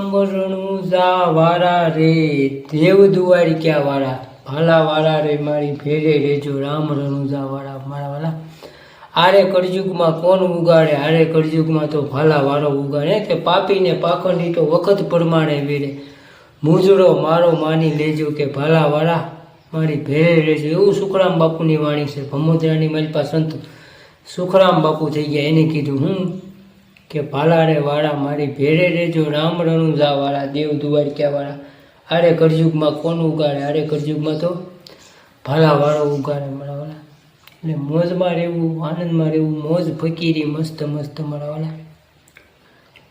રામરણું વાળા રે દેવ દુવારી ક્યાં વાળા? ભાલા વાળા રે, મારી ભેરે રેજો, રામ રણુજા વાળા મારા વાળા આરે કળયુગમાં કોણ ઉગાડે? આરે કળયુગમાં તો ભાલા વાળો ઉગાડે. કે પાપીને પાખંડી તો વખત પ્રમાણે વેરે. મુજડો મારો માની લેજો કે ભાલા વાળા, મારી ભેરે રેજો. એવું સુખરામ બાપુની વાણી છે. ભમોદરાની પાસે સંત સુખરામ બાપુ થઈ ગયા. એને કીધું, હું કે ભાલારે વાળા મારી ભેરે રેજો, રામ રણુજા વાળા, દેવ દુવારક્યા વાળા. આરે કરજુગમાં કોણ ઉગાડે? આરે કરજુગમાં તો ભાલા વાળો ઉગાડે મારા વાળા એટલે મોજમાં રહેવું, આનંદમાં રહેવું, મોજ ફકીરી, મસ્ત મસ્ત મારા વાળા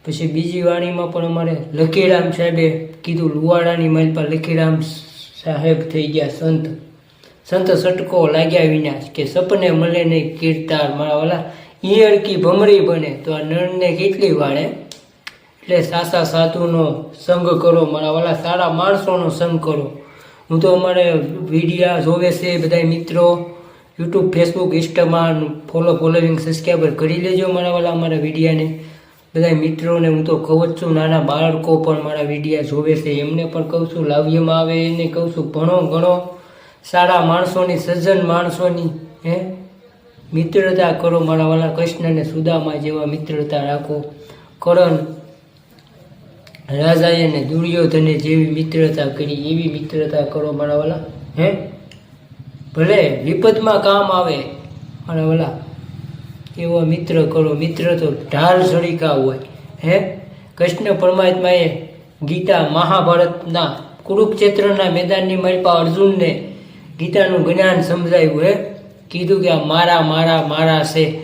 પછી બીજી વાણીમાં પણ અમારે લખીરામ સાહેબે કીધું, લુવાડાની માલ પર લખીરામ સાહેબ થઈ ગયા સંત. સંત સટકો લાગ્યા વિના કે સપને મળે નહીં, કીર્તાર મારા વાલા. ઈયર કી ભમરી બને. તો આ નળને કેટલી વાળે? એટલે સાસા સાધુનો સંગ કરો, મારા વાલા સારા માણસોનો સંગ કરો. હું તો અમારે વિડીયા જોવે છે બધા મિત્રો. યુટ્યુબ, ફેસબુક, ઇન્સ્ટામાં ફોલો ફોલોવિંગ સબસ્ક્રાઈબર કરી લેજો મારા વાલા અમારા વિડીયાને. બધા મિત્રોને હું તો કહું જ છું, નાના બાળકો પણ મારા વિડીયા જોવે છે. એમને પણ કહું છું, લાવ્યમાં આવે, એને કહું છું, ભણો, ગણો. સારા માણસોની, સજ્જન માણસોની, હે? મિત્રતા કરો, મારા વાલા કૃષ્ણ અને સુદામા જેવા મિત્રતા રાખો. કરણ રાજાએ અને દુર્યોધને જેવી મિત્રતા કરી, એવી મિત્રતા કરો, મારા વાલા. હે? ભલે વિપદમાં કામ આવે, મારા વાલા. એવો મિત્ર કરો, મિત્ર તો ઢાલ સળીકા હોય. હે? કૃષ્ણ પરમાત્માએ ગીતા મહાભારતના કુરુક્ષેત્રના મેદાનની મળપા અર્જુનને ગીતાનું જ્ઞાન સમજાયું હે? કીધું કે આ મારા મારા મારા છે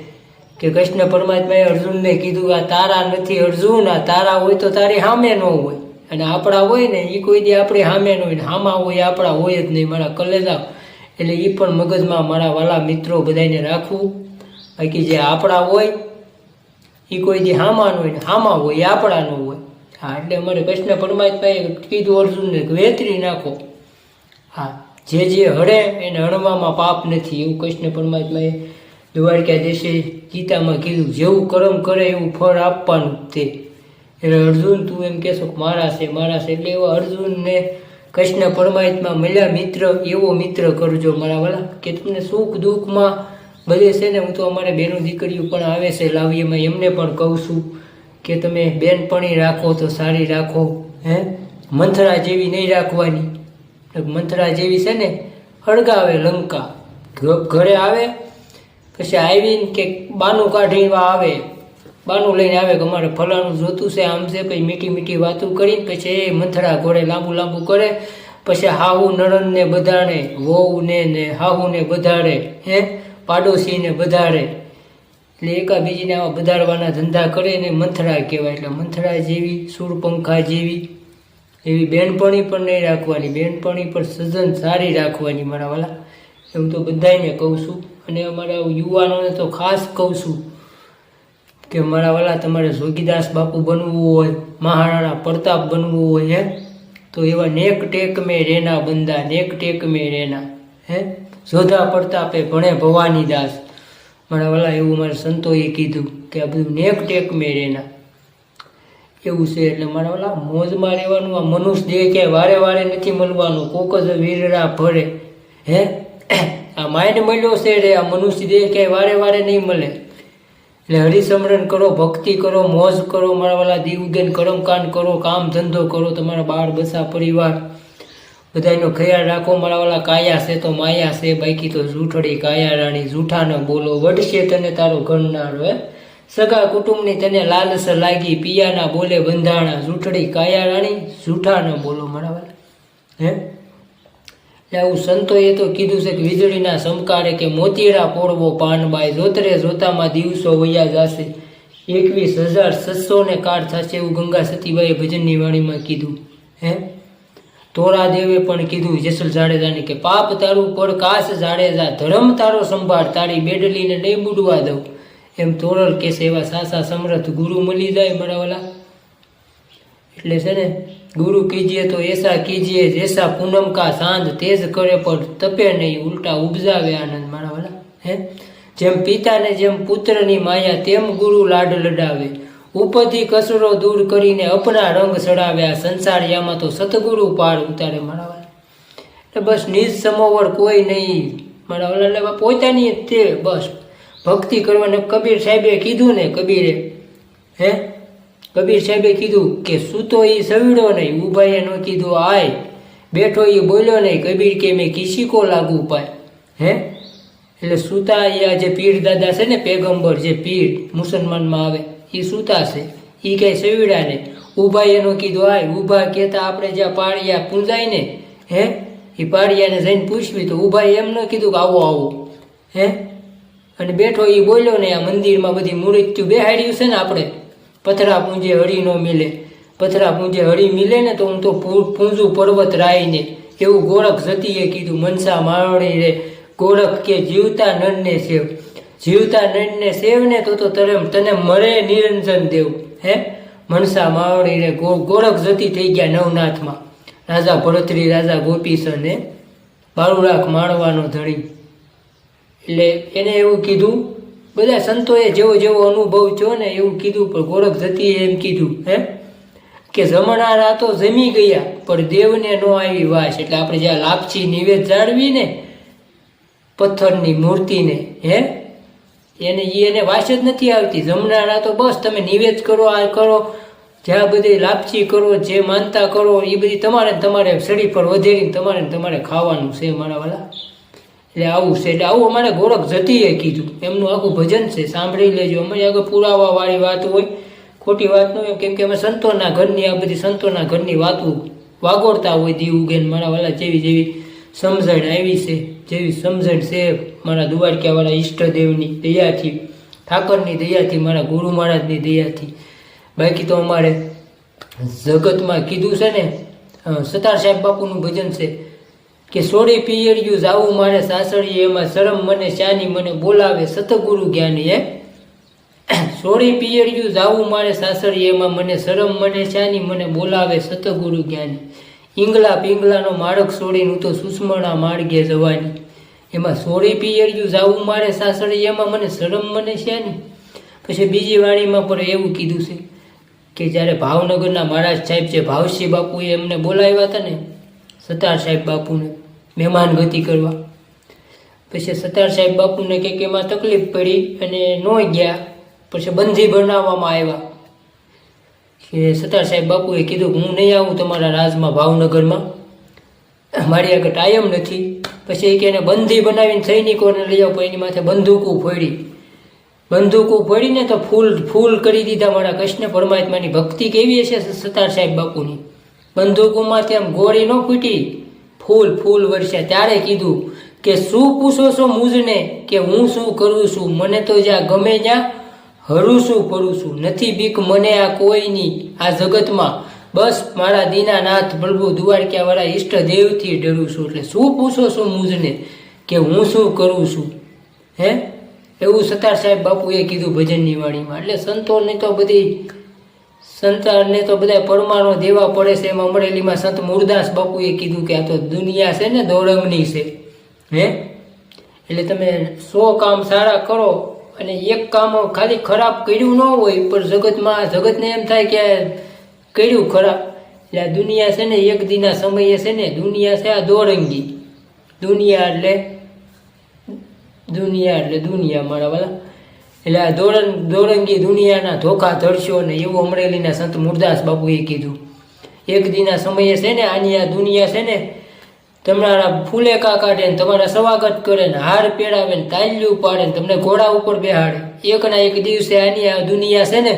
કે કૃષ્ણ પરમાત્માએ અર્જુનને કીધું આ તારા નથી અર્જુન, આ તારા હોય તો તારી સામે ન હોય. અને આપણા હોય ને એ કોઈ દી આપણી સામે ન હોય ને, હામા હોય, આપણા હોય જ નહીં. મારા કલેજા, એટલે એ પણ મગજમાં મારા વાલા મિત્રો બધાને રાખવું. બાકી જે આપણા હોય એ કોઈ દી હામાં હોય ને, હામા હોય એ આપણા હોય. હા, એટલે અમારે કૃષ્ણ પરમાત્માએ કીધું અર્જુનને વેતરી નાખો. હા. જે જે હળે એને હણવામાં પાપ નથી, એવું કૃષ્ણ પરમાત્માએ દ્વારકા દેશે ગીતામાં કીધું, જેવું કર્મ કરે એવું ફળ આપવાનું તે. એટલે અર્જુન, તું એમ કહેશો કે મારા છે મારા છે. એટલે એવા અર્જુનને કૃષ્ણ પરમાત્મા મળ્યા મિત્ર, એવો મિત્ર કરજો મારા વાલા, કે તમને સુખ દુઃખમાં બધે છે ને, હું તો અમારે બેનો દીકરીઓ પણ આવે છે લાવીએમાં એમને પણ કહું છું કે તમે બેનપણી રાખો તો સારી રાખો, હે? મંથરા જેવી નહીં રાખવાની. મંથરા જેવી છે ને, હળગાવે લંકા. ઘરે આવે, પછી આવીને કે બાનું કાઢીને આવે. બાનું લઈને આવે કે અમારે ફલાણું જોતું છે, આમ છે પછી મીઠી મીઠી વાતું કરીને, પછી એ મંથરા ઘોડે લાંબુ લાંબુ કરે, પછી હાહુ નણંદને બધાણે વહુને ને હાહુને બધાડે હે, પાડોશીને બધાડે એટલે એકાબીજીને આવા વધારવાના ધંધા કરે ને મંથરા કહેવાય. એટલે મંથરા જેવી, સૂરપંખા જેવી એવી બેનપણી પણ નહીં રાખવાની, બેનપણી પણ સજન સારી રાખવાની મારા વાલા. એવું તો બધાને કહું છું. અને અમારા યુવાનોને તો ખાસ કહું છું કે મારા વાલા, તમારે જોગીદાસ બાપુ બનવું હોય, મહારાણા પ્રતાપ બનવું હોય, હે? તો એવા નેક ટેક મેં રેના બંદા, નેક ટેક મેં રેના, હે? જોધા પ્રતાપે ભણે ભવાની દાસ. મારા વાલા, એવું મારા સંતોએ કીધું કે આ બધું નેક ટેક મેં રેના. એવું છે એટલે મારા ઓલા મોજમાં રહેવાનું આ મનુષ્ય દેહ ક્યાંય વારે વારે નથી મળવાનું કોક જ વીરરા ભરે. હે? આ માઇન્ડ મળ્યો છે રે આ મનુષ્ય દેહ ક્યાંય વારે વારે નહીં મળે. એટલે હરિસમરણ કરો, ભક્તિ કરો, મોજ કરો, મારા વાલા દીવગેન કરમકાંડ કરો, કામ ધંધો કરો, તમારા બાળ બસા પરિવાર. બધાનો ખ્યાલ રાખો, મારા વાલા, કાયા છે તો માયા છે, બાકી તો જૂઠડી કાયા રાણી, જૂઠા ન બોલો વડશે તને તારો ઘરનારો, હે? સગા કુટુંબની તને લાલસ લાગી, પિયાના બોલે બંધાણા જૂઠડી કાયા રાણી, જૂઠા બોલો મારા હે? એટલે આવું સંતોએ તો કીધું છે કે વીજળીના સમકારે કે મોતીડા પોળવો પાનબાઈ, જોતરે જોતામાં દિવસો વયા જશે. એકવીસ હજાર છસો ને કાર થશે એવું ગંગા સતીબાઈએ ભજનની વાણીમાં કીધું. હે? તોરાદેવે પણ કીધું જેસલ જાડેજાને કે, પાપ તારું પડ કાશ જાડેજા, ધર્મ તારો સંભાળ, તારી બેડલીને નહીં બુડવા દઉં. એમ તોરલ કેસે એવા સાસા સમર્થ ગુરુ મળી જાય મારા એટલે છે ને, ગુરુ કીજીએ તો એસા કીજીએ જેસા પૂનમ કા સાંજ તેજ કરે, પણ તપે નહીં, ઉલટા ઉપજાવે આનંદ મારા હે? જેમ પિતાને જેમ પુત્રની માયા, તેમ ગુરુ લાડ લડાવે. ઉપરથી કસરો દૂર કરીને અપના રંગ ચડાવ્યા સંસારિયામાં તો સતગુરુ પાર ઉતારે મારા એટલે બસ નિજ સમોવર કોઈ નહીં. મારા વાલા પોતાની તે બસ. ભક્તિ કરવાને કબીર સાહેબે કીધું ને કબીરે, હે? કબીર સાહેબે કીધું કે સૂતો એ સવીડો નહીં ઉભાઈએ ન કીધું, આય, બેઠો એ બોલ્યો નહીં, કબીર કે મેં કિસી કો લાગુ પાય? હે? એટલે સૂતા એ આ જે પીર દાદા છે ને, પેગંબર જે પીર મુસલમાનમાં આવે એ સૂતા છે. એ કાંઈ સવીડા ને ઊભા એનું કીધું, આય, ઊભા કહેતા આપણે જ્યાં પાળિયા પૂંજાય ને, હે? એ પાળિયાને જઈને પૂછવી, તો ઊભા એમ ન કીધું કે આવો આવો. હે? અને બેઠો એ બોલ્યો ને આ મંદિરમાં બધી મૂર્તિઓ બેહાડ્યું છે ને આપણે. પથરા પૂંજે હળી ન મિલે. પથરા પૂંજે હળી મિલે ને તો હું તો પૂંજું પર્વત રાઈને એવું ગોરખ જતીએ કીધું, મનસા માવડી રે. ગોરખ કે જીવતા નરને સેવ. જીવતા નરને સેવ ને તો તો તરે, તને મળે નિરંજન દેવ. હે? મનસા માવડી રે ગોરખ જતી થઈ ગયા નવનાથમાં. રાજા ભરતરી, રાજા ગોપીસન બાળુરાખ માણવાનો ધણી. એટલે એને એવું કીધું, બધા સંતોએ જેવો જેવો અનુભવ થયો ને એવું કીધું, પણ ગોરખ જતીએ એમ કીધું, હે? કે જમણારા તો જમી ગયા, પણ દેવને નો આવી વાસ. એટલે આપણે જ્યાં લાપસી નિવેદ જાળવી ને, પથ્થરની મૂર્તિને, હે? એને એને વાસ જ નથી આવતી. જમનારા તો બસ તમે નિવેદ કરો, આ કરો, જ્યાં બધી લાપસી કરો, જે માનતા કરો એ બધી તમારે તમારે શરીર પર વધેરીને તમારે તમારે ખાવાનું છે, મારા વાલા. એટલે આવું છે. એટલે આવું અમારે ગોરખ જતીએ કીધું. એમનું આખું ભજન છે. સાંભળી લેજો. અમારી આગળ પુરાવા વાળી વાત હોય, ખોટી વાત ન હોય, કેમ કે અમે સંતોના ઘરની, આ બધી સંતોના ઘરની વાતો વાગોળતા હોય દીવ ઉગેન મારા વાલા જેવી જેવી સમજણ આવી છે. જેવી સમજણ છે મારા દ્વારકાવાળા ઈષ્ટદેવની દયાથી, ઠાકરની દયાથી, મારા ગુરુ મહારાજની દયાથી. બાકી તો અમારે જગતમાં કીધું છે ને સતાર સાહેબ બાપુનું ભજન છે. કે સોળી પિયરિયું જાવું મારે સાસરીએ, એમાં શરમ મને, શાની મને બોલાવે સતગુરુ જ્ઞાની એ સોળી પિયરિયું જાવું મારે સાસરીએ, એમાં મને શરમ મને, શાની મને બોલાવે સતગુરુ જ્ઞાની. ઈંગલા પિંગલાનો માળક છોડીને હું તો સુષ્મણા માર્ગે જવાની. એમાં સોળી પિયરિયું જાવું મારે સાસરી એમાં મને શરમ મને, શાની. પછી બીજી વાણીમાં પણ એવું કીધું છે કે, જ્યારે ભાવનગરના મહારાજ સાહેબ છે ભાવસિંહ બાપુએ એમને બોલાવ્યા હતા ને સતાર સાહેબ બાપુને મહેમાન ગતિ કરવા. પછી સતાર સાહેબ બાપુને કંઈક એમાં તકલીફ પડી અને ન ગયા, પછી બંધી બનાવવામાં આવ્યા. કે સતાર સાહેબ બાપુએ કીધું કે હું નહીં આવું તમારા રાજમાં ભાવનગરમાં. મારી આગળ ટાઈમ નથી. પછી કે એને બંધી બનાવીને સૈનિકોને લઈ આવો એની માથે બંદૂકો ફોડી. બંદૂકો ફોડીને તો ફૂલ ફૂલ કરી દીધા મારા કૃષ્ણ પરમાત્માની ભક્તિ કેવી હશે સતાર સાહેબ બાપુની? બંદૂકોમાંથી તેમ ગોળી ન ફૂટી. ફૂલ ફૂલ વરસ્યા ત્યારે કીધું કે શું પૂછો છો મુજને કે હું શું કરું છું? મને તો જ્યાં ગમે ત્યાં હરું છું ફરું છું. નથી બીક મને આ કોઈની, આ જગતમાં. બસ મારા દીનાનાથ પ્રભુ ઈષ્ટ દેવથી ડરું છું. એટલે શું પૂછો છો મુજને કે હું શું કરું છું? હે? એવું સતાર સાહેબ બાપુએ કીધું ભજનની વાણીમાં. એટલે સંતોની તો બધી સંતાનને તો બધા પરમાણુ દેવા પડે છે. એમાં અમરેલીમાં સંત મુરદાસ બાપુએ કીધું કે આ તો દુનિયા છે ને, દોરંગની છે. હે? એટલે તમે સો કામ સારા કરો અને એક કામ ખાલી ખરાબ કર્યું ન હોય, પણ જગતમાં, જગતને એમ થાય કે કર્યું ખરાબ. એટલે આ દુનિયા છે ને, એક દીના સમયે છે ને, દુનિયા છે આ દોરંગી. દુનિયા એટલે દુનિયા એટલે દુનિયા મારા વાલા. એટલે આ દોરંગ દોરંગી દુનિયાના ધોખા ધડશો ને એવું અમરેલીના સંત મુરદાસ બાપુએ કીધું. એક દીના સમયે છે ને આની આ દુનિયા છે ને, તમારા ફૂલેકા કાઢે ને તમારા સ્વાગત કરે ને હાર પહેરાવે ને તાલ્યું પાડે ને તમને ઘોડા ઉપર બેહાડે. એકના એક દિવસે આની આ દુનિયા છે ને,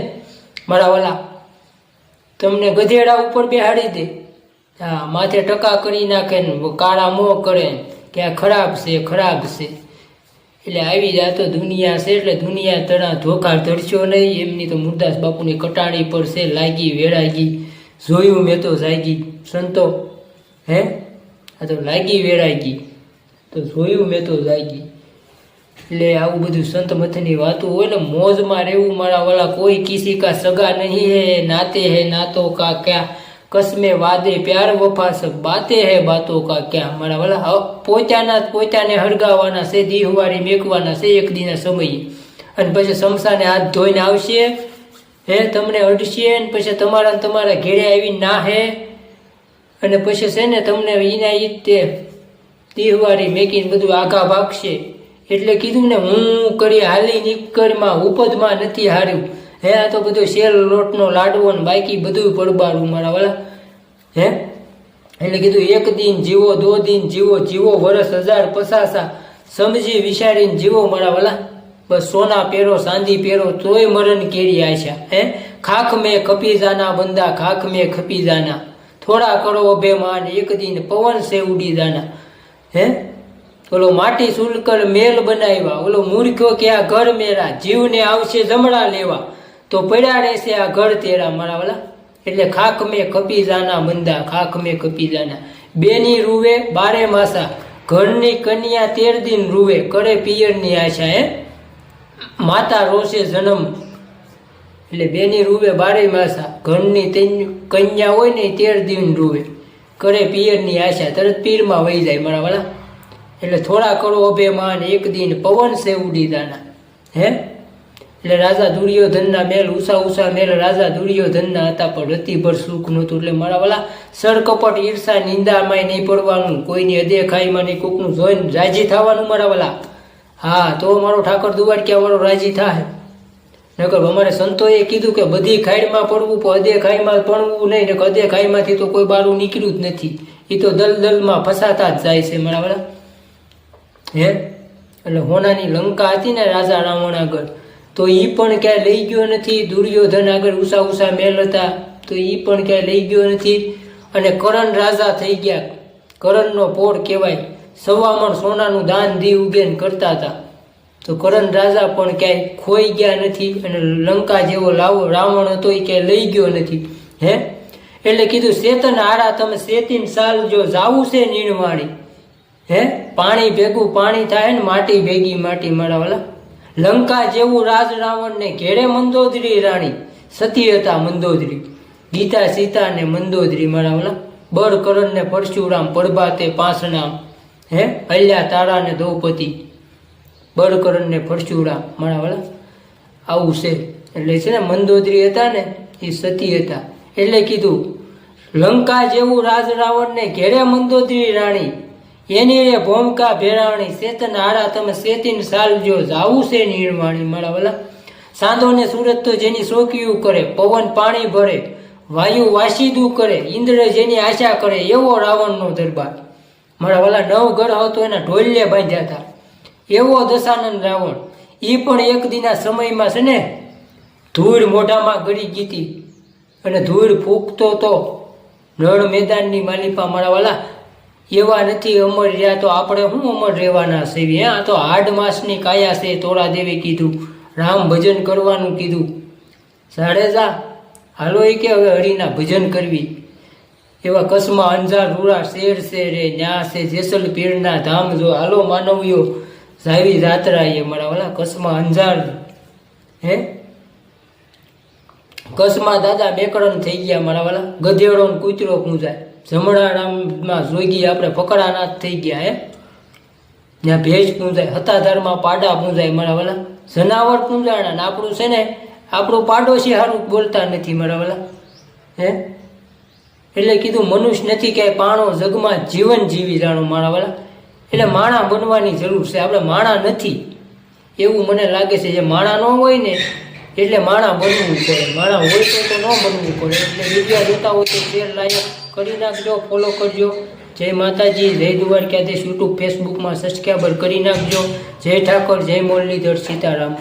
મારા વાલા, તમને ગધેડા ઉપર બેહાડી દે. હા, માથે ટકા કરી નાખે ને કાળા મોં કરે કે આ ખરાબ છે ખરાબ છે. એટલે આવી જાય તો દુનિયા છે, એટલે દુનિયા તણા ધોખા ધરશો નહીં. એમની તો મુરદાસ બાપુની કટાણી પર છે, લાગી વેળાગી જોયું મેં તો જાગી. સંતો, હે? આ તો લાગી વેળાગી તો જોયું મેં તો જાગી. એટલે આવું બધું સંત મથની વાતો હોય ને, મોજમાં રહેવું મારા વાળા કોઈ કિસી કા સગા નહીં હે, નાતે હે, નાતો કા ક્યાં. કસમે વાદે પ્યાર વફા સબ બાતે હે બાતો કા ક્યાં? મારા વાલા પોતાના પોતાને હળગાવવાના છે, દીહવારી મેકવાના છે, એક દીના સમયે. અને પછી શમશાને હાથ ધોઈને આવશે, હે, તમને અડશે ને પછી તમારા તમારા ઘેરે આવી ના હે અને પછી છે ને તમને એના ઈતે તે તહેવારી મેકીને બધું આઘા ભાગશે. એટલે કીધું ને, હું કરી હાલી નીકળમાં ઉપજમાં નથી હાર્યું. હે, આ તો બધો શેલ, લોટનો લાડવો ને બાકી બધું પડબાડું મારા વાળા હે? એટલે કીધું, એક દિન જીવો, દો દિન જીવો જીવો વરસ હજાર પસાસા સમજી વિચારીને જીવો મારા વાલા. બસ સોના પહેરો સાંધી પહેરો, તોય મરણ કેરી આશા હે? ખાખ મેં ખપી જાના બંદા, ખાખ મેં ખપી જાના થોડા કરો અભેમાન, એક દિન પવન સે ઉડી જાના. હે? ઓલો માટી સુલકર મેલ બનાવ્યા ઓલો મૂર્ખો કે આ ઘર મેરા, જીવને આવશે જમણા લેવા. તો પડ્યા રહેશે આ ઘર તેરા મારા વાલા. એટલે ખાક મેં કપી મંદા, ખાક મેં કપીજાના બેની રૂવે બારે માસા, ઘરની કન્યા તેર દિન રૂવે, કરે પિયરની આશા, હે? માતા રોષે જન્મ. એટલે બેની રૂવે બારે માસા, ઘરની કન્યા હોય ને તેર દિન રૂવે, કરે પિયરની આશા. તરત પીરમાં વહી જાય મારા વાળા એટલે થોડા કરો અભેમાન, એક દિન પવન છે ઉડી દાના. હે? એટલે રાજા દુર્યોધનના મેલ, ઉષા ઉષા મેલ, રાજા દુર્યોધનના હતા, પણ રતિભર સુખ નહોતું. એટલે મારા વાલા, સરકપટ, ઈર્ષા નિંદામાં નહીં પડવાનું. કોઈની અદેખાઈમાં નહીં, કોકનું જોઈને રાજી થવાનું મારા વાલા. હા, તો મારો ઠાકર દુવાડકિયા વાળો રાજી થાય. નકર અમારે સંતોએ કીધું કે બધી ખાઈડમાં પડવું, પણ અદે ખાઈમાં પડવું નહીં ને ખાઈમાંથી તો કોઈ બારું નીકળ્યું જ નથી. એ તો દલદલમાં ફસાતા જ જાય છે મારા વાળા હે? એટલે હોનાની લંકા હતી ને રાજા રાવણ આગળ. તો એ પણ ક્યાંય લઈ ગયો નથી. દુર્યોધન આગળ ઉષા ઉષા મેલ હતા, તો એ પણ ક્યાંય લઈ ગયો નથી. અને કરણ રાજા થઈ ગયા. કરણનો પોળ કહેવાય. સવામણ સોનાનું દાન દી ઉગેન કરતા હતા. તો કરણ રાજા પણ ક્યાંય ખોઈ ગયા નથી અને લંકા જેવો લાવો રાવણ હતો એ ક્યાંય લઈ ગયો નથી. હે? એટલે કીધું, શેતન હારા, તમે શેતીન સાલ જો જાવું છે નીણવાણી હે? પાણી ભેગું પાણી થાય ને માટી ભેગી માટી મારા વાલા લંકા જેવું રાજ રાવણ ને ઘેરે મંદોદરી રાણી. સતી હતા મંદોદરી. ગીતા, સીતા ને મંદોદરી મારા ઓલા બળ કરણ ને પરશુરામ પડબાતે પાંસનામ હે અલ્યા તારા ને દ્રૌપદી. બળકરણ ને પરશુરામ મારા ઓલા આવું છે. એટલે છે ને મંદોદરી હતા ને એ સતી હતા. એટલે કીધું, લંકા જેવું રાજ રાવણ ને ઘેરે મંદોદરી રાણી. એની એ ભોમકા ભેરાણી ચેતન હારા તમે ચેતીન સાલ જો જાવું છે નિર્માણી મારા વાલા. સાંધો ને સુરત તો જેની શોકિયું કરે, પવન પાણી ભરે, વાયુ વાસીદું કરે, ઇન્દ્ર જેની આશા કરે, એવો રાવણનો દરબાર. મારા વાલા, નવ ગઢ હતો એના ઢોલ્ય બાંધ્યા હતા. એવો દશાનંદ રાવણ. એ પણ એક દિના સમયમાં છે ને, ધૂળ મોઢામાં ગળી ગીતી અને ધૂળ ફૂંકતો તો નળ મેદાનની માલિપા મારા વાલા એવા નથી અમર રહ્યા તો આપણે શું અમર રહેવાના છે? હે? આ તો હાડ માસની કાયા છે તોરા દેવી કીધું. રામ ભજન કરવાનું કીધું. જાડેજા હાલો એ કે હવે હરિના ભજન કરવી. એવા કસમાં અંજાર, રૂરા, શેર છે રે, ન્યા છે, જેસલ પીરના ધામ જો. હાલો માનવીઓ જાવી જાત્રા એ મારા ઓલા કચ્છમાં અંજાર. હે? કસમાં દાદા બેકડન થઈ ગયા મારા વાલા. ગધેડો કૂતરો પૂંજાય. જમણારામમાં જોગી આપણે ફકડાનાથ થઈ ગયા, હે? ત્યાં ભેજ પૂંજાય, હતાધારમાં પાડા પૂંજાય મારા વાલા. જનાવર પૂંજાણા ને આપણું છે ને, આપણું પાડોશી સારું બોલતા નથી મારા વાલા, હે? એટલે કીધું મનુષ્ય નથી ક્યાંય પાણો જગમાં જીવન જીવી જાણો મારા વાલા. એટલે માણા બનવાની જરૂર છે, આપણે માણા નથી. એવું મને લાગે છે જે માણા ન હોય ને, એટલે માણા બનવું પડે માણા હોય તો ન બનવું પડે, એટલે વીડિયો જોતા હોય તો શેર લાયક કરી નાખજો ફોલો કરજો. જય માતાજી, જય દ્વારકાધીશ યુટ્યુબ ફેસબુકમાં સબસ્ક્રાઈબર કરી નાખજો. જય ઠાકોર, જય મુરલીધર સીતારામ.